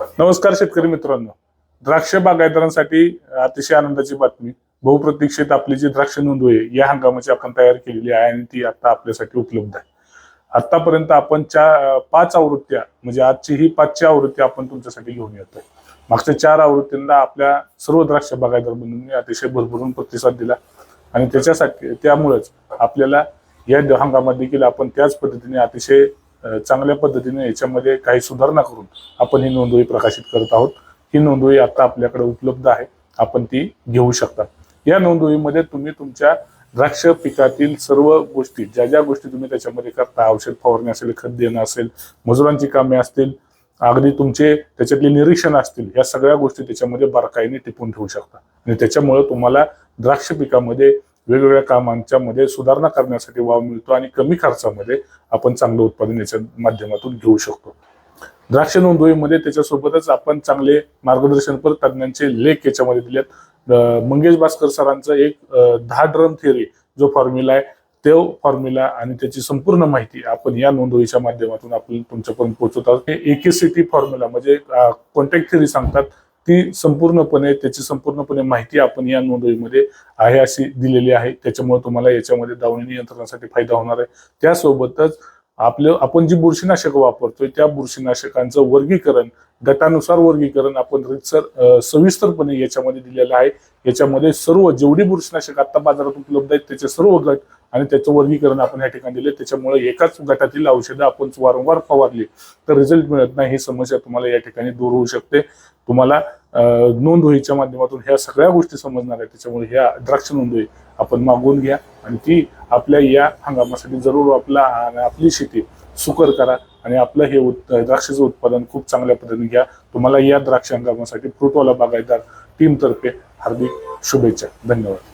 नमस्कार शेतकरी मित्रांनो. द्राक्ष बागायतदारांसाठी अतिशय आनंदाची बातमी. बहुप्रतीक्षित आपली जी द्राक्ष नोंदवही आहे, या हंगामाची आपण तयार केलेली आहे आणि ती आता आपल्यासाठी उपलब्ध आहे. आतापर्यंत आपण चा पाच आवृत्त्या म्हणजे आजची ही पाचची आवृत्ती आपण तुमच्यासाठी घेऊन येतोय मागच्या चार आवृत्तींना आपल्या सर्व द्राक्ष बागायतदार बंधूंनी अतिशय भरभरून प्रतिसाद दिला. आणि त्याच्यासाठी त्यामुळेच आपल्याला या हंगामात देखील आपण त्याच पद्धतीने अतिशय चांगल्या पद्धतीने याच्यामध्ये काही सुधारणा करून आपण ही नोंदवही प्रकाशित करत आहोत. ही नोंदवही आता आपल्याकडे उपलब्ध आहे. आपण ती घेऊ शकता. या नोंदवहीमध्ये तुम्ही तुमच्या द्राक्ष पिकातील सर्व गोष्टी ज्या ज्या गोष्टी तुम्ही त्याच्यामध्ये करता औषध फवारणी असेल खत देणं असेल मजुरांची कामे असतील अगदी तुमचे त्याच्यातले निरीक्षण असतील या सगळ्या गोष्टी त्याच्यामध्ये बारकाईने टिपून ठेवू शकता. आणि त्याच्यामुळे तुम्हाला द्राक्ष पिकामध्ये वेगवेगळ्या कामांच्या मध्ये सुधारणा करण्यासाठी वाव मिळतो आणि कमी खर्चामध्ये आपण चांगलं उत्पादन याच्या माध्यमातून घेऊ शकतो. द्राक्ष नोंदवहीमध्ये त्याच्यासोबतच आपण चांगले मार्गदर्शनपर तज्ञांचे लेख याच्यामध्ये दिलेत. मंगेश भास्कर सरांचा एक दहा ड्रम थिअरी जो फॉर्म्युला आहे तो फॉर्म्युला आणि त्याची संपूर्ण माहिती आपण या नोंदवहीच्या माध्यमातून आपण तुमच्यापर्यंत पोहोचवत आहोत. एकेसिटी फॉर्म्युला म्हणजे कॉन्टॅक्ट थिअरी सांगतात. ती संपूर्णपणे त्याची संपूर्णपणे माहिती आपण या नोंदणीमध्ये आहे अशी दिलेली आहे. त्याच्यामुळे तुम्हाला याच्यामध्ये दावणी नियंत्रणासाठी फायदा होणार आहे. त्यासोबतच आपलं आपण जी बुरशीनाशक वापरतोय त्या बुरशीनाशकांचं वर्गीकरण गटानुसार वर्गीकरण आपण रितसर सविस्तरपणे याच्यामध्ये दिलेलं आहे. याच्यामध्ये सर्व जेवढी बुरशीनाशक आता बाजारात उपलब्ध आहेत त्याचे सर्व गट आणि त्याचं वर्गीकरण आपण या ठिकाणी दिले त्याच्यामुळे एकाच गटातील औषधं आपण वारंवार फवारली तर रिझल्ट मिळत नाही ही समस्या तुम्हाला या ठिकाणी दूर होऊ शकते. तुम्हाला नोंदवहीच्या माध्यमातून ह्या सगळ्या गोष्टी समजणार आहेत. त्याच्यामुळे ह्या द्राक्ष नोंदवही आपण मागवून घ्या आणि ती आपल्या या हंगामासाठी जरूर आपला आणि आपली शेती सुकर करा आणि आपलं हे उत् द्राक्षाचं उत्पादन खूप चांगल्या पद्धतीने घ्या. तुम्हाला या द्राक्ष हंगामासाठी फ्रुटवाला बागायतदार टीमतर्फे हार्दिक शुभेच्छा. धन्यवाद.